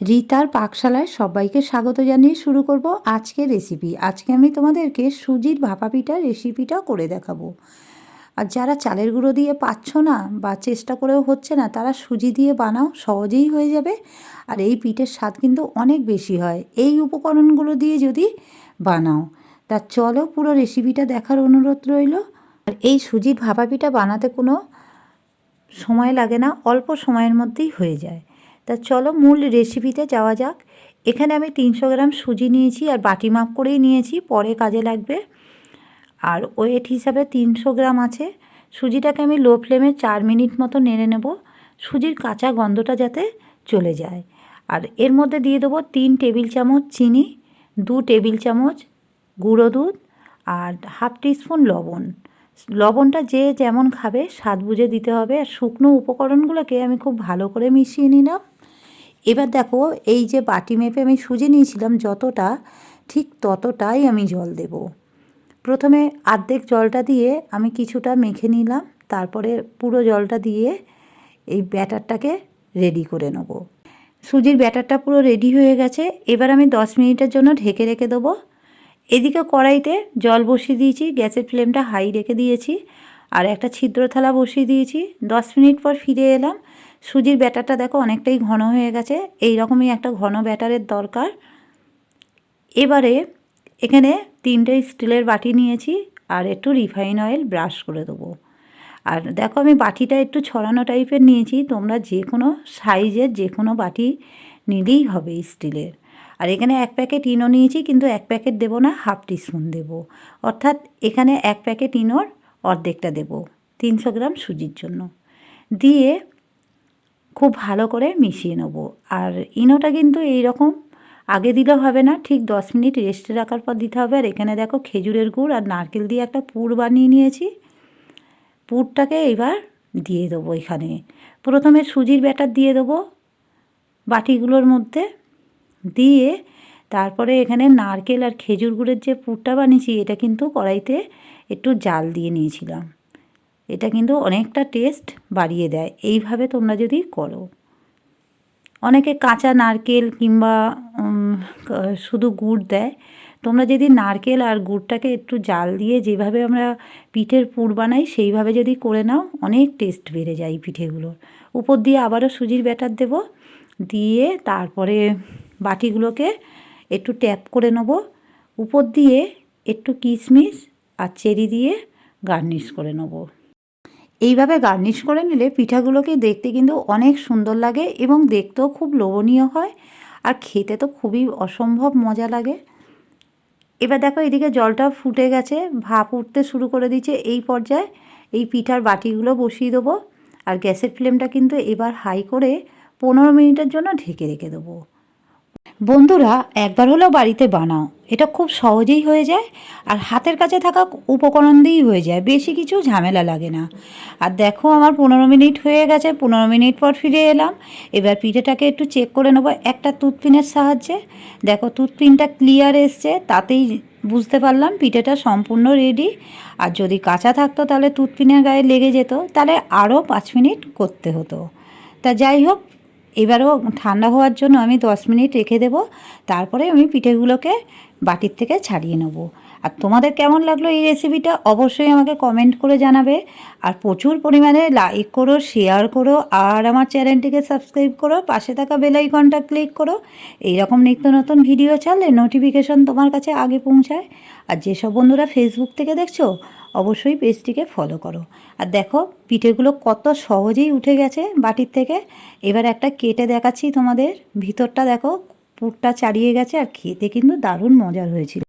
রিতার পাকশালায় সবাইকে স্বাগত জানিয়ে শুরু করব আজকে রেসিপি আজকে আমি তোমাদেরকে সুজির ভাপা পিঠা রেসিপিটা করে দেখাবো। আর যারা চালের গুঁড়ো দিয়ে পাচ্ছ না বা চেষ্টা করেও হচ্ছে না, তারা সুজি দিয়ে বানাও, সহজেই হয়ে যাবে। আর এই পিঠের স্বাদ কিন্তু অনেক বেশি হয়। এই উপকরণগুলো দিয়ে যদি বানাও, তা চলো পুরো রেসিপিটা দেখার অনুরোধ রইল। আর এই সুজির ভাপা পিঠা বানাতে কোনো সময় লাগে না, অল্প সময়ের মধ্যেই হয়ে যায়। তা চলো মূল রেসিপিতে যাওয়া যাক। এখানে আমি তিনশো গ্রাম সুজি নিয়েছি আর বাটি মাপ করেই নিয়েছি, পরে কাজে লাগবে। আর ওয়েট হিসাবে তিনশো গ্রাম আছে। সুজিটাকে আমি লো ফ্লেমে চার মিনিট মতো নেড়ে নেব। সুজির কাঁচা গন্ধটা যাতে চলে যায়। আর এর মধ্যে দিয়ে দেবো তিন টেবিল চামচ চিনি, দু টেবিল চামচ গুঁড়ো দুধ আর হাফ টিস্পুন লবণ। লবণটা যে যেমন খাবে, স্বাদ বুঝে দিতে হবে। আর শুকনো উপকরণগুলোকে আমি খুব ভালো করে মিশিয়ে নিলাম। এবার দেখো, এই যে বাটি মেপে আমি সুজি নিয়েছিলাম যতটা, ঠিক ততটাই আমি জল দেব। প্রথমে আর্ধেক জলটা দিয়ে আমি কিছুটা মেখে নিলাম, তারপরে পুরো জলটা দিয়ে এই ব্যাটারটাকে রেডি করে নেব। সুজির ব্যাটারটা পুরো রেডি হয়ে গেছে, এবার আমি দশ মিনিটের জন্য ঢেকে রেখে দেবো। এদিকে কড়াইতে জল বসিয়ে দিয়েছি, গ্যাসের ফ্লেমটা হাই রেখে দিয়েছি। আর একটা ছিদ্র থালা বসিয়ে দিয়েছি। দশ মিনিট পর ফিরে এলাম। সুজির ব্যাটারটা দেখো অনেকটাই ঘন হয়ে গেছে। এই রকমই একটা ঘন ব্যাটারের দরকার। এবারে এখানে তিনটে স্টিলের বাটি নিয়েছি আর একটু রিফাইন অয়েল ব্রাশ করে দেবো। আর দেখো আমি বাটিটা একটু ছড়ানো টাইপের নিয়েছি। তোমরা যে কোনো সাইজের যে কোনো বাটি নিলেই হবে স্টিলের। আর এখানে এক প্যাকেট ইনো নিয়েছি, কিন্তু এক প্যাকেট দেবো না, হাফ টিস্পুন দেবো। অর্থাৎ এখানে এক প্যাকেট ইনোর অর্ধেকটা দেব, তিনশো গ্রাম সুজির জন্য। দিয়ে খুব ভালো করে মিশিয়ে নেব। আর ইনোটা কিন্তু এই রকম আগে দিলে হবে না, ঠিক দশ মিনিট রেস্টে রাখার পর দিতে হবে। আর এখানে দেখো খেজুরের গুড় আর নারকেল দিয়ে একটা পুর বানিয়ে নিয়েছি। পুরটাকে এবার দিয়ে দেবো এখানে। প্রথমে সুজির ব্যাটার দিয়ে দেবো বাটিগুলোর মধ্যে। দিয়ে তারপরে এখানে নারকেল আর খেজুর গুড়ের যে পুরটা বানিয়েছি, এটা কিন্তু কড়াইতে একটু জাল দিয়ে নিয়েছিলাম। এটা কিন্তু অনেকটা টেস্ট বাড়িয়ে দেয়। এইভাবে তোমরা যদি করো। অনেকে কাঁচা নারকেল কিংবা শুধু গুড় দেয়। তোমরা যদি নারকেল আর গুড়টাকে একটু জাল দিয়ে যেভাবে আমরা পিঠের পুর বানাই, সেইভাবে যদি করে নাও, অনেক টেস্ট বেড়ে যায় পিঠেগুলোর। উপর দিয়ে আবারও সুজির ব্যাটার দেব। দিয়ে তারপরে বাটিগুলোকে একটু ট্যাপ করে নেব। উপর দিয়ে একটু কিশমিশ আর চেরি দিয়ে গার্নিশ করে নেব। এইভাবে গার্নিশ করে নিলে পিঠাগুলোকে দেখতে কিন্তু অনেক সুন্দর লাগে এবং দেখতেও খুব লোভনীয় হয় আর খেতে তো খুবই অসম্ভব মজা লাগে। এবার দেখো এদিকে জলটা ফুটে গেছে, ভাপ উঠতে শুরু করে দিচ্ছে এই পর্যায়ে এই পিঠার বাটিগুলো বসিয়ে দেবো আর গ্যাসের ফ্লেমটা কিন্তু এবার হাই করে পনেরো মিনিটের জন্য ঢেকে রেখে দেবো। বন্ধুরা, একবার হলেও বাড়িতে বানাও। এটা খুব সহজেই হয়ে যায় আর হাতের কাছে থাকা উপকরণ দিয়েই হয়ে যায়, বেশি কিছু ঝামেলা লাগে না। আর দেখো, আমার পনেরো মিনিট হয়ে গেছে, পনেরো মিনিট পর ফিরে এলাম। এবার পিঠেটাকে একটু চেক করে নেব, একটা টুথপিনের সাহায্যে। দেখো টুথপিনটা ক্লিয়ার এসছে, তাতেই বুঝতে পারলাম পিঠেটা সম্পূর্ণ রেডি আর যদি কাঁচা থাকতো, তাহলে টুথপিনের গায়ে লেগে যেত, তাহলে আরও পাঁচ মিনিট করতে হতো। তা যাই হোক এবারও ঠান্ডা হওয়ার জন্য আমি দশ মিনিট রেখে দেব। তারপরে আমি পিঠেগুলোকে বাটির থেকে ছাড়িয়ে নেব। আর তোমাদের কেমন লাগল এই রেসিপিটা অবশ্যই আমাকে কমেন্ট করে জানাবে। আর প্রচুর পরিমাণে লাইক করো শেয়ার করো, আর আমার চ্যানেলটিকে সাবস্ক্রাইব করো, পাশে থাকা বেলাইকনটা ক্লিক করো। এইরকম নিত্য নতুন ভিডিও ছাড়লে নোটিফিকেশন তোমার কাছে আগে পৌঁছায়। আর যেসব বন্ধুরা ফেসবুক থেকে দেখছ, অবশ্যই পেজটিকে ফলো করো। আর দেখো, পিঠেগুলো কত সহজেই উঠে গেছে বাটির থেকে। এবার একটা কেটে দেখাচ্ছি তোমাদের। ভিতরটা দেখো পুরটা চারিয়ে গেছে আর খেতে কিন্তু দারুণ মজার হয়েছিল।